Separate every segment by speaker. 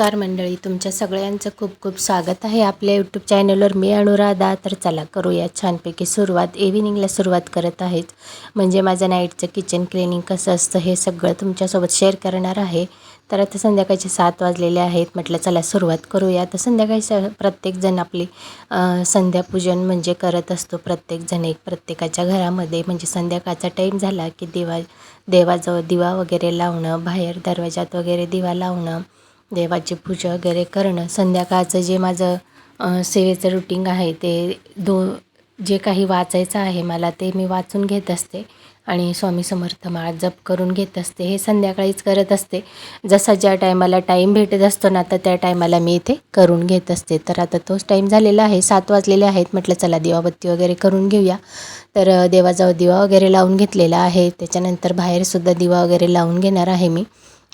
Speaker 1: नमस्कार मंडळी तुमच्या सगळ्यांचं खूप खूप स्वागत आहे आपल्या यूट्यूब चॅनलवर मी अनुराधा तर चला करूया छानपैकी सुरुवात. इव्हिनिंगला सुरुवात करत आहेत. म्हणजे माझं नाईटचं किचन क्लिनिंग कसं असतं हे सगळं तुमच्यासोबत शेअर करणार आहे. तर आता संध्याकाळचे सात वाजलेले आहेत. म्हटलं चला सुरुवात करूया. तर संध्याकाळी स प्रत्येकजण आपली संध्यापूजन म्हणजे करत असतो. प्रत्येकजण एक प्रत्येकाच्या घरामध्ये. म्हणजे संध्याकाळचा टाईम झाला की दिवा देवाजवळ दिवा वगैरे लावणं बाहेर दरवाजात वगैरे दिवा लावणं देवाची पूजा वगैरे करणं संध्याकाळचं जे माझं सेवेचं रुटीन आहे ते दो जे काही वाचायचं आहे मला ते मी वाचून घेत असते आणि स्वामी समर्थ माळ जप करून घेत असते. हे संध्याकाळीच करत असते. जसा ज्या टायमाला टाईम भेटत असतो ना तर त्या टायमाला मी इथे करून घेत असते. तर आता तोच टाईम झालेला आहे. सात वाजलेले आहेत. म्हटलं चला दिवाबत्ती वगैरे करून घेऊया. तर देवाजवळ दिवा वगैरे लावून घेतलेला आहे. त्याच्यानंतर बाहेरसुद्धा दिवा वगैरे लावून घेणार आहे मी.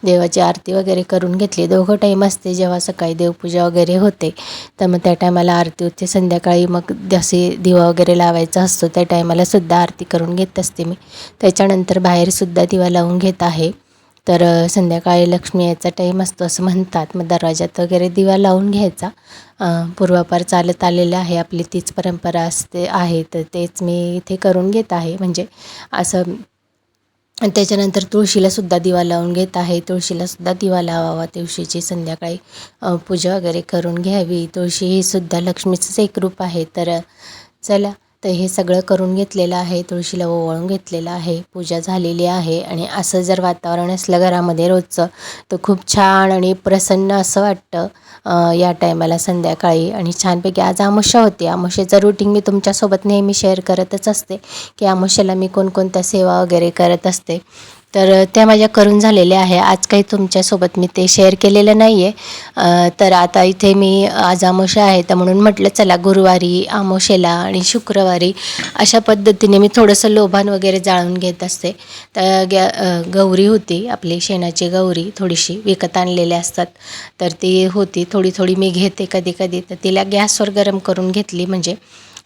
Speaker 1: देवाची आरती वगैरे करून घेतली. दोघं टाईम असते जेव्हा सकाळी देवपूजा वगैरे होते. तर मग त्या टायमाला आरती होते. संध्याकाळी मग जसे दिवा वगैरे लावायचा असतो त्या टायमाला सुद्धा आरती करून घेत असते मी. त्याच्यानंतर बाहेरसुद्धा दिवा लावून घेत आहे. तर संध्याकाळी लक्ष्मी यायचा टाईम असतो असं म्हणतात. मग दरवाजात वगैरे दिवा लावून घ्यायचा. पूर्वापार चालत आलेलं आहे. आपली तीच परंपरा असते आहे. तर तेच मी इथे करून घेत आहे. म्हणजे असं आणि त्याच्यानंतर तुळशीलासुद्धा दिवा लावून घेत आहे. तुळशीलासुद्धा दिवा लावावा. तुळशीची संध्याकाळी पूजा वगैरे करून घ्यावी. तुळशी ही सुद्धा लक्ष्मीचंच एक रूप आहे. तर चला तर हे सगळं करून घेतलेलं आहे तुळशीला ओवाळून घेतलेलं आहे पूजा झालेली आहे आणि असं जर वातावरण असलं घरामध्ये रोजचं तर खूप छान आणि प्रसन्न असं वाटतं या टायमाला संध्याकाळी. आणि छानपैकी आज आमुष्या होती. आमुष्याचं रुटीन मी तुमच्यासोबत नेहमी शेअर करतच असते की आमुष्याला मी कोणकोणत्या सेवा वगैरे करत असते. तर त्या माझ्या करून झालेल्या आहे. आज काही तुमच्यासोबत मी ते शेअर केलेलं नाही आहे तर आता इथे मी आज आमोशा आहे. तर म्हणून म्हटलं चला गुरुवारी आमोशेला आणि शुक्रवारी अशा पद्धतीने मी थोडंसं लोभान वगैरे जाळून घेत असते. तर गॅ गौरी होती आपली शेणाची गौरी थोडीशी विकत आणलेली असतात. तर ती होती. थोडी थोडी मी घेते कधी कधी तर तिला गॅसवर गरम करून घेतली. म्हणजे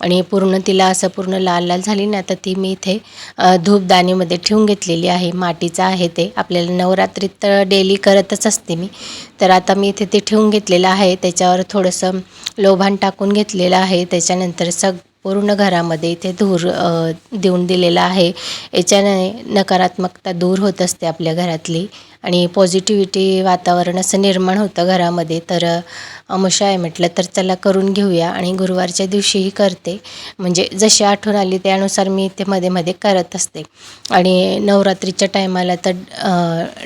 Speaker 1: आणि पूर्ण तिला असं पूर्ण लाल लाल झाली ना तर ती मी इथे धूपदाणीमध्ये ठेवून घेतलेली आहे. मातीचं आहे ते. आपल्याला नवरात्रीत तर डेली करतच असते मी. तर आता मी इथे ते ठेवून घेतलेलं आहे. त्याच्यावर थोडंसं लोभान टाकून घेतलेलं आहे. त्याच्यानंतर सग पूर्ण घरामध्ये इथे धूर देऊन दिलेला आहे. याच्याने नकारात्मकता दूर होत असते आपल्या घरातली. आणि पॉझिटिव्हिटी वातावरण असं निर्माण होतं घरामध्ये. तर अमुषा आहे म्हटलं तर चला करून घेऊया आणि गुरुवारच्या दिवशीही करते. म्हणजे जशी आठवण आली त्यानुसार मी ते मध्ये मध्ये करत असते. आणि नवरात्रीच्या टायमाला तर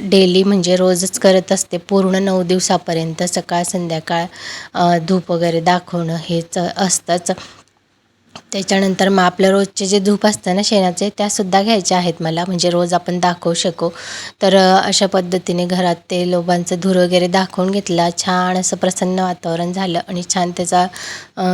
Speaker 1: डेली म्हणजे रोजच करत असते. पूर्ण नऊ दिवसापर्यंत सकाळ संध्याकाळ धूप वगैरे दाखवणं हेच असतंच. त्याच्यानंतर मग आपलं रोजचे जे धूप असतं ना शेणाचे त्यासुद्धा घ्यायच्या आहेत मला. म्हणजे रोज आपण दाखवू शकू. तर अशा पद्धतीने घरात ते लोबांचं धूर वगैरे दाखवून घेतला. छान असं प्रसन्न वातावरण झालं आणि छान त्याचा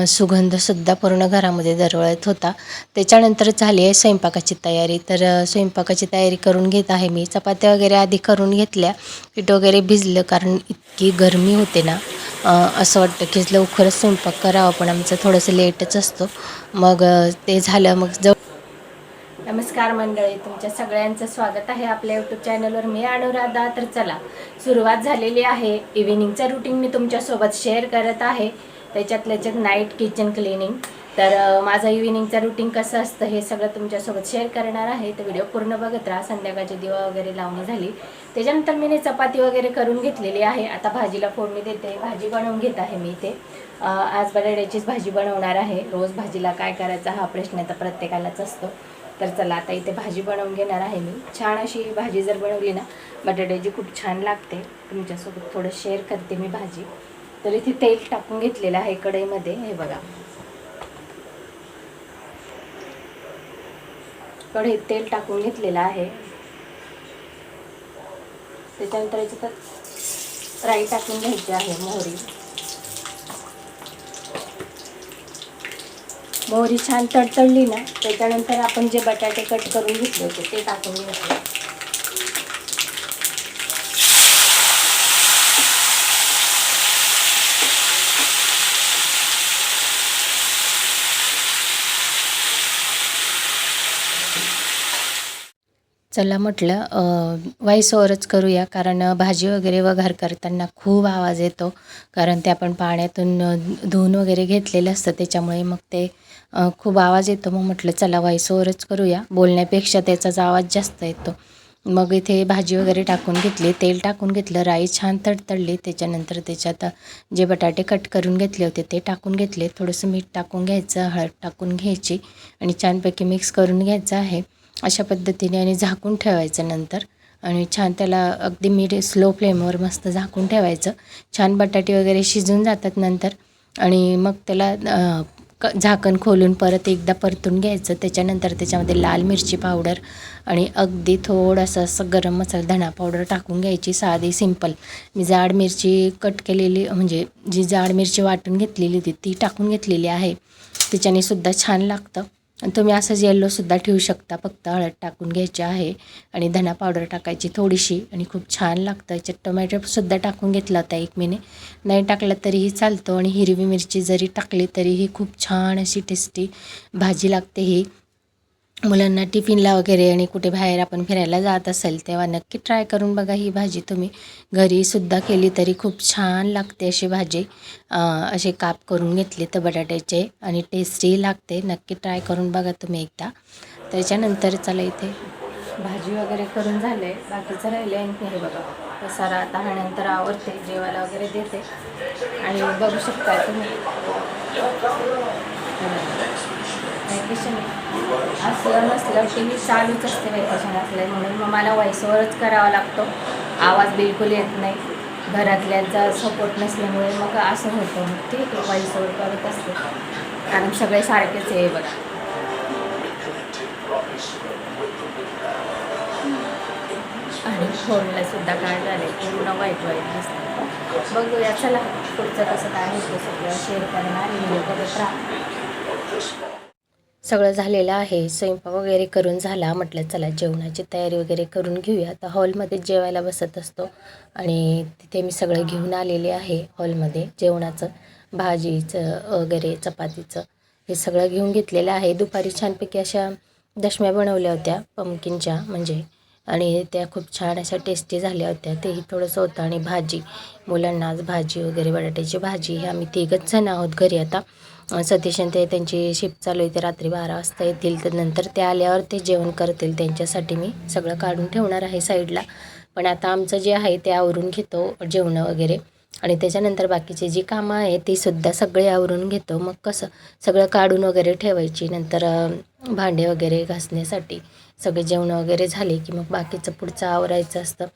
Speaker 1: सुगंधसुद्धा पूर्ण घरामध्ये दरवळत होता. त्याच्यानंतर झाली आहे स्वयंपाकाची तयारी. तर स्वयंपाकाची तयारी करून घेत आहे मी. चपात्या वगैरे आधी करून घेतल्या. पीठ वगैरे भिजलं कारण इतकी गरमी होते ना. असं वाटतं की लवकरच स्वयंपाक करावा पण आमचं थोडंसं लेटच असतो. मग मग ते झालं मग जवळ नमस्कार मंडळी तुमच्या सगळ्यांचं स्वागत आहे आपल्या यूट्यूब चॅनलवर मी अनुराधा तर चला सुरुवात झालेली आहे. इव्हिनिंगचं रुटीन मी तुमच्यासोबत शेअर करत आहे. त्याच्यात त्याच्यात नाईट किचन क्लिनिंग तर माझं इव्हिनिंगचं रुटीन कसं असतं हे सगळं तुमच्यासोबत शेअर करणार आहे. तर व्हिडिओ पूर्ण बघत राहा. संध्याकाळची दिवा वगैरे लावणी झाली. त्याच्यानंतर मी चपाती वगैरे करून घेतलेली आहे. आता भाजीला फोडणी देते. भाजी बनवून घेत आहे मी इथे. आज बटाट्याचीच भाजी बनवणार आहे. रोज भाजीला काय करायचा हा प्रश्न तर प्रत्येकालाच असतो. तर चला आता इथे भाजी बनवून घेणार आहे मी. छान अशी भाजी जर बनवली ना बटाट्याची खूप छान लागते. तुमच्यासोबत थोडं शेअर करते मी भाजी. तर इथे तेल टाकून घेतलेलं आहे कढईमध्ये. हे बघा. कढईत तेल टाकून घेतलेलं आहे. त्याच्यानंतर याच्यात राई टाकून घ्यायची आहे मोहरी. मोहरी छान तडतडली ना त्याच्यानंतर आपण जे बटाटे कट करून घेतले होते ते टाकून घ्यायचे. चला म्हटलं व्हॉइस ओवरच करूया. कारण भाजी वगैरे वघार करताना खूप आवाज येतो. कारण ते आपण पाण्यातून धुवून वगैरे घेतलेलं असतं. त्याच्यामुळे मग ते खूप आवाज येतो. मग म्हटलं चला व्हॉइस ओवरच करूया. बोलण्यापेक्षा त्याचाच आवाज जास्त येतो. मग इथे भाजी वगैरे टाकून घेतली. तेल टाकून घेतलं. राई छान तडतडली. त्याच्यानंतर त्याच्यात जे बटाटे कट करून घेतले होते ते टाकून घेतले. थोडंसं मीठ टाकून घ्यायचं. हळद टाकून घ्यायची. आणि छानपैकी मिक्स करून घ्यायचं आहे. अशा पद्धतीने आणि झाकून ठेवायचं नंतर. आणि छान त्याला अगदी मीड स्लो फ्लेमवर मस्त झाकून ठेवायचं. छान बटाटे वगैरे शिजून जातात नंतर. आणि मग त्याला क झाकण खोलून परत एकदा परतून घ्यायचं. त्याच्यानंतर त्याच्यामध्ये लाल मिरची पावडर आणि अगदी थोडंसं असं गरम मसाला धणा पावडर टाकून घ्यायची. साधी सिंपल मी जाड मिरची कट केलेली म्हणजे जी जाड मिरची वाटून घेतलेली होती ती टाकून घेतलेली आहे. त्याच्याने सुद्धा छान लागतं. आणि तुम्ही असंच येल्लोसुद्धा ठेवू शकता. फक्त हळद टाकून घ्यायची आहे आणि धना पावडर टाकायची थोडीशी आणि खूप छान लागतं. याच्यात टोमॅटोसुद्धा टाकून घेतला होता एक महिने. नाही टाकला तरीही चालतो आणि हिरवी मिरची जरी टाकली तरीही खूप छान अशी टेस्टी भाजी लागते ही. मुलांना टिफिनला वगैरे आणि कुठे बाहेर आपण फिरायला जात असेल तेव्हा नक्की ट्राय करून बघा ही भाजी तुम्ही. घरीसुद्धा केली तरी खूप छान लागते अशी भाजी. असे काप करून घेतले तर बटाट्याचे आणि टेस्टी लागते. नक्की ट्राय करून बघा तुम्ही एकदा. त्याच्यानंतर चला इथे भाजी वगैरे करून झालं. आहे बाकीचं राहिलं आहे हे बघा. पसारा आता हा नंतर आवडते जेवायला वगैरे देते. आणि बघू शकता तुम्ही. व्हॅकेशन असलं नसलं टी व्ही चालूच असते व्हॅकेशन असलं म्हणून मग मला व्हॉइसवरच करावा लागतो आवाज बिलकुल येत नाही घरातल्यांचा सपोर्ट नसल्यामुळे मग असं होतं मग ठीक आहे व्हॉइसवर करत असते कारण सगळे सारखेच आहे बघा आणि फोनला सुद्धा काय झालं पूर्ण वाईट वाईट दिसतं बघूया चला पुढचं कसं काय होतं सगळं शेअर करणार व्हिडिओ बघत राहा सगळं झालेलं आहे. स्वयंपाक वगैरे करून झाला. म्हटलं चला जेवणाची तयारी वगैरे करून घेऊया. आता हॉलमध्ये जेवायला बसत असतो. आणि तिथे मी सगळं घेऊन आलेले आहे हॉलमध्ये. जेवणाचं भाजीचं वगैरे चपातीचं हे सगळं घेऊन घेतलेलं आहे. दुपारी छानपैकी अशा दशम्या बनवल्या होत्या पम्किनच्या म्हणजे. आणि त्या खूप छान अशा टेस्टी झाल्या होत्या. तेही थोडंसं होतं. आणि भाजी मुलांना आज भाजी वगैरे बटाट्याची भाजी हे आम्ही तिघच जण आहोत घरी आता. सतीश आणि ते त्यांची शिफ्ट चालू आहे ते रात्री बारा वाजता येतील. तर नंतर ते आल्यावर ते जेवण करतील. त्यांच्यासाठी मी सगळं काढून ठेवणार आहे साईडला. पण आता आमचं जे आहे ते आवरून घेतो जेवणं वगैरे. आणि त्याच्यानंतर बाकीची जी कामं आहे ती सुद्धा सगळे आवरून घेतो. मग कसं? सगळं काढून वगैरे ठेवायची. नंतर भांडे वगैरे घासण्यासाठी. सगळे जेवण वगैरे झाले की मग बाकीचं पुढचं आवरायचं असतं.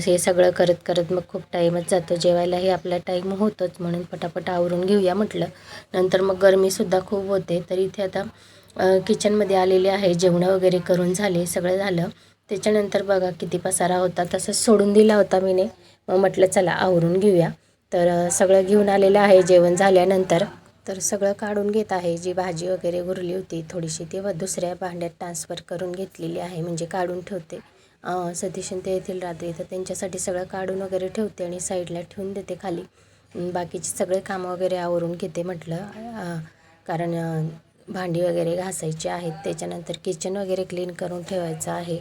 Speaker 1: हे सगळं करत करत मग खूप टाईमच जातो. जेवायलाही आपला टाईम होतोच म्हणून पटापट आवरून घेऊया म्हटलं. नंतर मग गरमीसुद्धा खूप होते. तर इथे आता किचनमध्ये आलेले आहे. जेवणं वगैरे करून झाले. सगळं झालं. त्याच्यानंतर बघा किती पसारा होता. तसंच सोडून दिला होता मीने. मग म्हटलं चला आवरून घेऊया. तर सगळं घेऊन आलेलं आहे. जेवण झाल्यानंतर तर सगळं काढून घेत आहे. जी भाजी वगैरे उरली होती थोडीशी ती व दुसऱ्या भांड्यात ट्रान्सफर करून घेतलेली आहे म्हणजे काढून ठेवते. सतीशन ते येथील रात्री तर त्यांच्यासाठी सगळं काढून वगैरे ठेवते आणि साईडला ठेवून देते खाली. बाकीचे सगळे कामं वगैरे आवरून घेते म्हटलं. कारण भांडी वगैरे घासायची आहेत. त्याच्यानंतर किचन वगैरे क्लीन करून ठेवायचं आहे.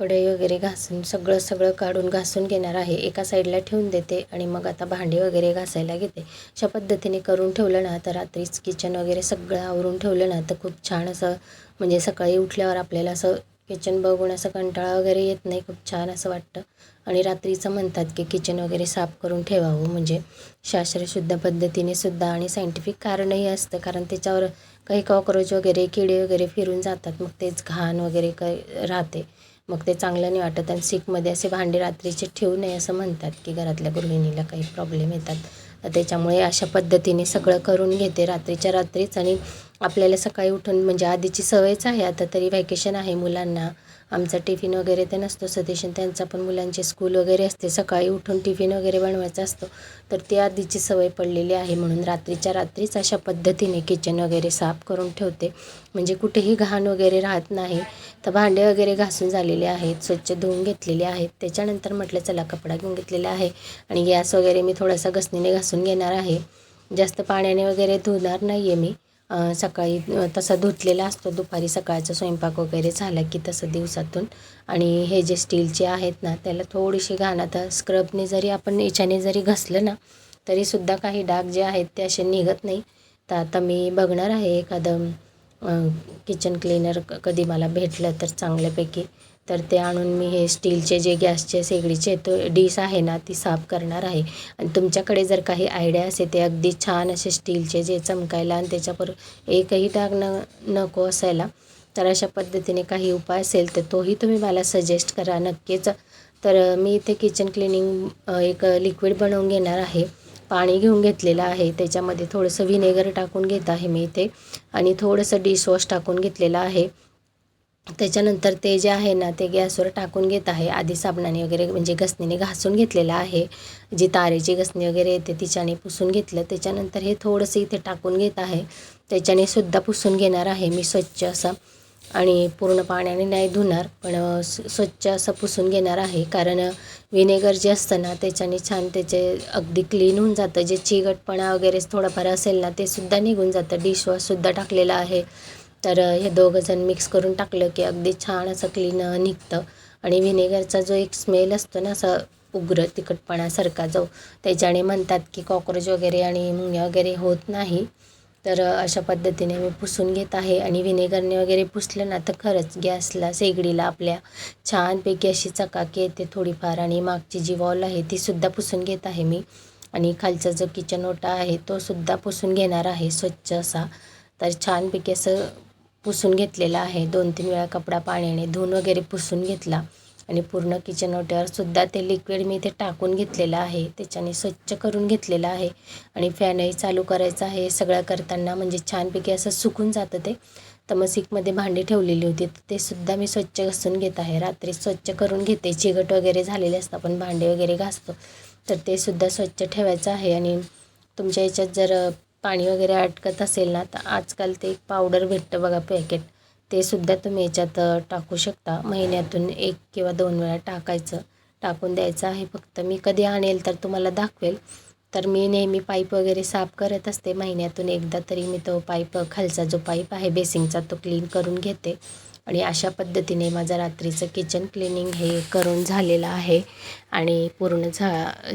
Speaker 1: कढई वगैरे घासून सगळं सगळं काढून घासून घेणार आहे. एका साईडला ठेवून देते आणि मग आता भांडी वगैरे घासायला घेते. अशा पद्धतीने करून ठेवलं ना तर रात्रीच किचन वगैरे सगळं आवरून ठेवलं ना तर खूप छान असं म्हणजे सकाळी उठल्यावर आपल्याला असं किचन बघून असं कंटाळा वगैरे येत नाही खूप छान असं वाटतं. आणि रात्रीचं म्हणतात की किचन वगैरे साफ करून ठेवावं म्हणजे शास्त्रशुद्ध पद्धतीने सुद्धा आणि सायंटिफिक कारणही असतं. कारण त्याच्यावर काही कॉक्रोच वगैरे किडे वगैरे फिरून जातात मग तेच घाण वगैरे काही राहते. मग ते चांगलं नाही वाटत आणि सिकमध्ये असे भांडे रात्रीचे ठेवू नये असं म्हणतात की घरातल्या गृहिणीला काही प्रॉब्लेम येतात. त्याच्यामुळे अशा पद्धतीने सगळं करून घेते रात्रीच्या रात्रीच. आणि आपल्याला सकाळी उठून म्हणजे आधीची सवयच आहे आता तरी व्हॅकेशन आहे मुलांना. आमचा टिफिन वगैरे ते नसतो सदेशन त्यांचा पण मुलांचे स्कूल वगैरे असते. सकाळी उठून टिफिन वगैरे बनवायचा असतो. तर ती आधीची सवय पडलेली आहे म्हणून रात्रीच्या रात्रीच अशा पद्धतीने किचन वगैरे साफ करून ठेवते. म्हणजे कुठेही घाण वगैरे राहत नाही. तर भांडे वगैरे घासून झालेले आहेत स्वच्छ धुवून घेतलेले आहेत. त्याच्यानंतर म्हटलं चला कपडा घेऊन घेतलेला आहे आणि गॅस वगैरे मी थोडासा घसणीने घासून घेणार आहे. जास्त पाण्याने वगैरे धुणार नाही आहे मी. सकाळी तसा धुतलेला असतो. दुपारी सकाळचा स्वयंपाक वगैरे झाला की तसं दिवसातून. आणि हे जे स्टीलचे आहेत ना त्याला थोडीशी घाण. आता स्क्रबने जरी आपण याच्याने जरी घसलं ना तरीसुद्धा काही डाग जे आहेत ते असे निघत नाही. तर आता मी बघणार आहे एखादं किचन क्लीनर कधी मला भेटलं तर चांगल्यापैकी. तर ते आणून मी हे स्टीलचे जे गॅसचे शेगडीचे तो डिश आहे ना ती साफ करणार आहे. आणि तुमच्याकडे जर काही आयडिया असेल ते अगदी छान असे स्टीलचे जे चमकायला आणि त्याच्यावर एकही डाग न नको असायला तर अशा पद्धतीने काही उपाय असेल तर तोही तुम्ही मला सजेस्ट करा नक्कीच. तर मी इथे किचन क्लिनिंग एक लिक्विड बनवून घेणार आहे. पाणी घेऊन घेतलेलं आहे. त्याच्यामध्ये थोडंसं व्हिनेगर टाकून घेत आहे मी इथे. आणि थोडंसं डिशवॉश टाकून घेतलेलं आहे. त्याच्यानंतर ते जे आहे ना ते गॅसवर टाकून घेत आहे. आधी साबणाने वगैरे म्हणजे घसणीने घासून घेतलेलं आहे. जी तारेची घसणी वगैरे येते तिच्याने पुसून घेतलं. त्याच्यानंतर हे थोडंसं इथे टाकून घेत आहे. त्याच्याने सुद्धा पुसून घेणार आहे मी स्वच्छ असं. आणि पूर्ण पाण्याने नाही धुणार पण स्वच्छ असं पुसून घेणार आहे. कारण विनेगर जे असतं ना त्याच्याने छान त्याचे अगदी क्लीन होऊन जातं. जे चिकटपणा वगैरे थोडंफार असेल ना ते सुद्धा निघून जातं. डिशवॉशसुद्धा टाकलेलं आहे. तर हे दोघं जण मिक्स करून टाकलं की अगदी छान असं क्लीन निघतं. आणि व्हिनेगरचा जो एक स्मेल असतो ना असं उग्र तिखटपणासारखा जो त्याच्याने म्हणतात की कॉक्रोच वगैरे आणि मुंग्या वगैरे होत नाही. तर अशा पद्धतीने मी पुसून घेत आहे. आणि व्हिनेगरने वगैरे पुसलं ना तर खरंच गॅसला शेगडीला आपल्या छानपैकी अशी चकाकी येते थोडीफार. आणि मागची जी वॉल आहे ती सुद्धा पुसून घेत आहे मी. आणि खालचा जो किचन ओटा आहे तो सुद्धा पुसून घेणार आहे स्वच्छ असा. तर छानपैकी असं पुसून घेतलेला आहे. दोन तीन वेळा कपडा पाण्याने धुवून वगैरे पुसून घेतला आणि पूर्ण किचन ओट्यावर सुद्धा ते लिक्विड मी इथे टाकून घेतलेलं आहे. त्याच्याने स्वच्छ करून घेतलेलं आहे. आणि फॅनही चालू करायचा आहे. सगळं करताना म्हणजे छानपैकी असं सुकून जातं ते. तमसिकमध्ये भांडी ठेवलेली होती. तर ते सुद्धा मी स्वच्छ घासून घेत आहे. रात्री स्वच्छ करून घेते. चिगट वगैरे झालेले असतं आपण भांडे वगैरे घासतो. तर ते सुद्धा स्वच्छ ठेवायचं आहे. आणि तुमच्या याच्यात जर पाणी वगैरे अटकत असेल ना तर आजकाल ते एक पावडर भेटतं बघा पॅकेट ते सुद्धा तुम्ही याच्यात टाकू शकता. महिन्यातून एक किंवा दोन वेळा टाकायचं. टाकून द्यायचं आहे फक्त. मी कधी आणेल तर तुम्हाला दाखवेल. तर मी नेहमी पाईप वगैरे साफ करत असते. महिन्यातून एकदा तरी मी तो पाईप खालचा जो पाईप आहे बेसिंगचा तो क्लीन करून घेते. आणि अशा पद्धतीने माझं रात्रीचं किचन क्लिनिंग हे करून झालेलं आहे. आणि पूर्ण झा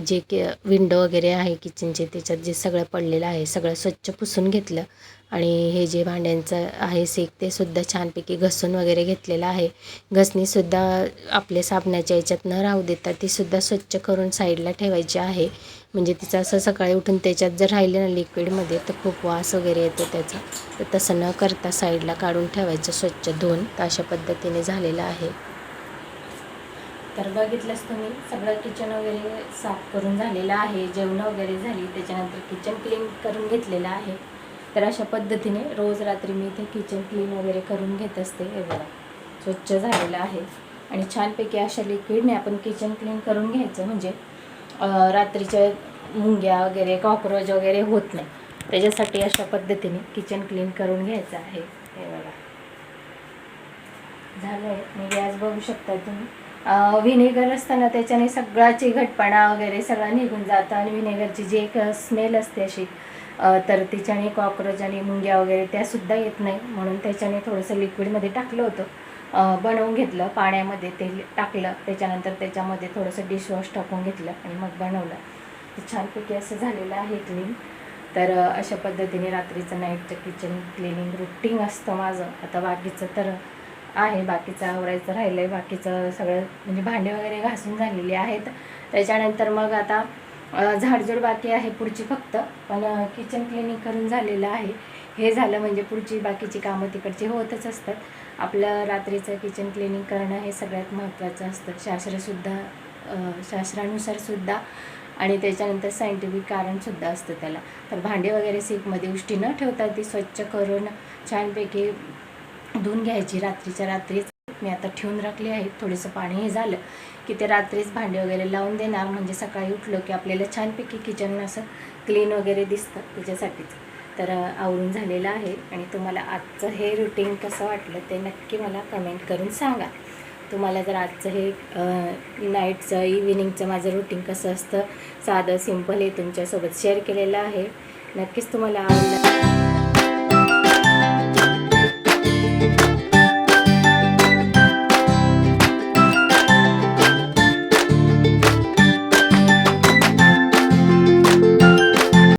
Speaker 1: जे की विंडो वगैरे आहे किचनचे त्याच्यात जे सगळं पडलेलं आहे सगळं स्वच्छ पुसून घेतलं. आणि हे जे भांड्यांचं आहे सेक ते सुद्धा छानपैकी घसून वगैरे घेतलेलं आहे. घसणीसुद्धा आपले साबणाच्या याच्यात न राहू देता तीसुद्धा स्वच्छ करून साईडला ठेवायची आहे. म्हणजे तिचं असं सकाळी उठून त्याच्यात जर राहिलं ना लिक्विडमध्ये तर खूप वास वगैरे येतो त्याचा. तर तसं न करता साईडला काढून ठेवायचं स्वच्छ धुवून. तर अशा पद्धतीने झालेलं आहे. तर बघितलंच तुम्ही सगळं किचन वगैरे साफ करून झालेलं आहे. जेवणं वगैरे झाली त्याच्यानंतर किचन क्लीन करून घेतलेलं आहे. तर अशा पद्धतीने रोज रात्री मी इथे किचन क्लीन वगैरे करून घेत असते हे बघा. स्वच्छ झालेलं आहे. आणि छानपैकी अशा लिक्विडने आपण किचन क्लीन करून घ्यायचं. म्हणजे रात्रीच्या मुंग्या वगैरे कॉक्रोच वगैरे होत नाही. त्याच्यासाठी अशा पद्धतीने किचन क्लीन करून घ्यायचं आहे. हे बघा. झालं आहे मी गॅस बघू शकता तुम्ही. व्हिनेगर असताना त्याच्याने सगळाची घटपणा वगैरे सगळा निघून जातं. आणि व्हिनेगरची जी एक स्मेल असते अशी तर तिच्याने कॉक्रोच आणि मुंग्या वगैरे त्यासुद्धा येत नाही. म्हणून त्याच्याने थोडंसं लिक्विडमध्ये टाकलं होतं. बनवून घेतलं पाण्यामध्ये ते टाकलं. त्याच्यानंतर त्याच्यामध्ये थोडंसं डिशवॉश टाकून घेतलं आणि मग बनवलं. तर छानपैकी असं झालेलं आहे क्लीन तर अशा पद्धतीने रात्रीचं नाईटचं किचन क्लिनिंग रुटीन असतं माझं. आता बाकीचं तर आहे. बाकीचं आवरायचं राहिलं आहे बाकीचं सगळं म्हणजे भांडे वगैरे घासून झालेली आहेत. त्याच्यानंतर मग आता झाडझूड बाकी आहे पुढची फक्त. पण किचन क्लिनिंग करून झालेलं आहे. हे झालं म्हणजे पुढची बाकीची कामं तिकडची होतच असतात. आपलं रात्रीचं किचन क्लिनिंग करणं हे सगळ्यात महत्त्वाचं असतं. शास्त्रसुद्धा शास्त्रानुसारसुद्धा आणि त्याच्यानंतर सायंटिफिक कारणसुद्धा असतं त्याला. तर भांडे वगैरे सिंकमध्ये उष्टी न ठेवता ती स्वच्छ करून छानपैकी धुवून घ्यायची. रात्रीच्या रात्रीच. मी आता ठेवून राखली आहे. थोडंसं पाणी हे झालं. की ते रात्रीच भांडे वगैरे लावून देणार. म्हणजे सकाळी उठलो की आपल्याला छानपैकी किचन असं क्लीन वगैरे दिसतं त्याच्यासाठीच. तर आवरून झालेलं आहे. आणि तुम्हाला आजचं हे रुटीन कसं वाटलं ते नक्की मला कमेंट करून सांगा. तुम्हाला जर आजचं हे नाईटचं इव्हिनिंगचं माझं रुटीन कसं असतं साधं सिंपल हे तुमच्यासोबत शेअर केलेलं आहे. नक्कीच तुम्हाला आवडलं.